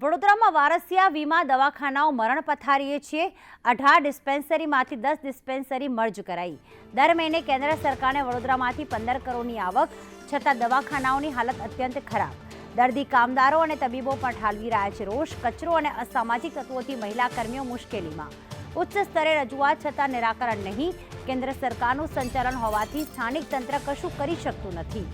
વડોદરામાં વારસિયા વીમા દવાખાનાઓ મરણ પથારીએ છીએ. અઢાર ડિસ્પેન્સરીમાંથી દસ ડિસ્પેન્સરી મર્જ કરાઈ. દર મહિને કેન્દ્ર સરકારને વડોદરામાંથી પંદર કરોડની આવક, છતાં દવાખાનાઓની હાલત અત્યંત ખરાબ. દર્દી કામદારો અને તબીબો પણ ઠાલવી રહ્યા છે રોષ. કચરો અને અસામાજિક તત્વોથી મહિલા કર્મીઓ મુશ્કેલીમાં. ઉચ્ચ સ્તરે રજૂઆત છતાં નિરાકરણ નહીં. કેન્દ્ર સરકારનું સંચાલન હોવાથી સ્થાનિક તંત્ર કશું કરી શકતું નથી.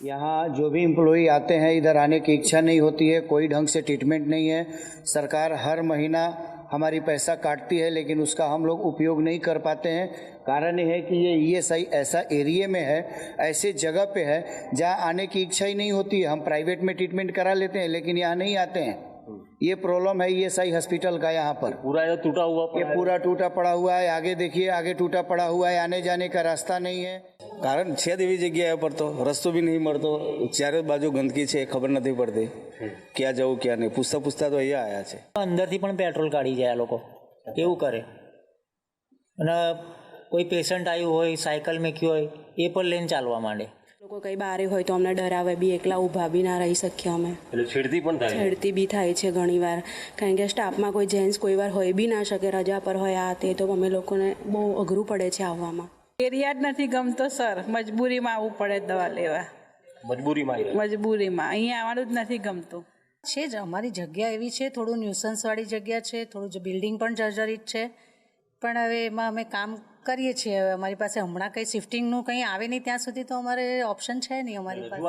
यहाँ जो भी इम्प्लॉई आते हैं, इधर आने की इच्छा नहीं होती है, कोई ढंग से ट्रीटमेंट नहीं है। सरकार हर महीना हमारी पैसा काटती है, लेकिन उसका हम लोग उपयोग नहीं कर पाते हैं। कारण यह है कि ये ई एस आई ऐसा एरिए में है, ऐसे जगह पे है, जहाँ आने की इच्छा ही नहीं होती। है हम प्राइवेट में ट्रीटमेंट करा लेते हैं, लेकिन यहाँ नहीं आते हैं। ये प्रॉब्लम है ई एस आई हॉस्पिटल का यहाँ पर पूरा ये टूटा हुआ ये पड़ा है। पूरा टूटा पड़ा हुआ है आगे देखिए आगे टूटा पड़ा हुआ है आने जाने का रास्ता नहीं है કારણ છે જ એવી જગ્યાએ પર તો રસ્તો બી નહીં મળતો ચારે બાજુ ગંદકી છે એ ખબર નથી પડતી ક્યાં જવું ક્યાં નહીં પૂછતા પૂછતા તો અહીંયા આવ્યા છે અંદરથી પણ પેટ્રોલ કાઢી જાય આ લોકો એવું કરે અને કોઈ પેશન્ટ આવ્યું હોય સાયકલ મેક્યું હોય એ પણ લઈને ચાલવા માંડે લોકો કંઈ બારે હોય તો અમને ડરાવે બી એકલા ઊભા બી ના રહી શકીએ અમે. એટલે છેડતી પણ થાય. છેડતી બી થાય છે ઘણીવાર કારણ કે સ્ટાફમાં કોઈ જેન્ટ્સ કોઈ વાર હોય બી ના શકે રજા પર હોય આ તે તો અમે લોકોને બહુ અઘરું પડે છે આવવામાં. એરિયા જ નથી ગમતો સર. મજબૂરીમાં આવવું પડે દવા લેવા. મજબૂરીમાં મજબૂરીમાં. અહીંયા આવવાનું જ નથી ગમતું. છે જ અમારી જગ્યા એવી છે થોડું ન્યુસન્સવાળી જગ્યા છે થોડું બિલ્ડિંગ પણ જર્જરિત છે. પણ હવે એમાં અમે કામ કરીએ છીએ. હવે અમારી પાસે હમણાં કંઈ શિફ્ટિંગનું કંઈ આવે નહીં ત્યાં સુધી તો અમારે ઓપ્શન છે નહીં અમારી પાસે.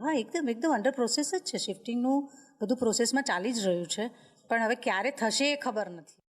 હા એકદમ એકદમ અંડર પ્રોસેસ જ છે. શિફ્ટિંગનું બધું પ્રોસેસમાં ચાલી જ રહ્યું છે. પણ હવે ક્યારે થશે એ ખબર નથી.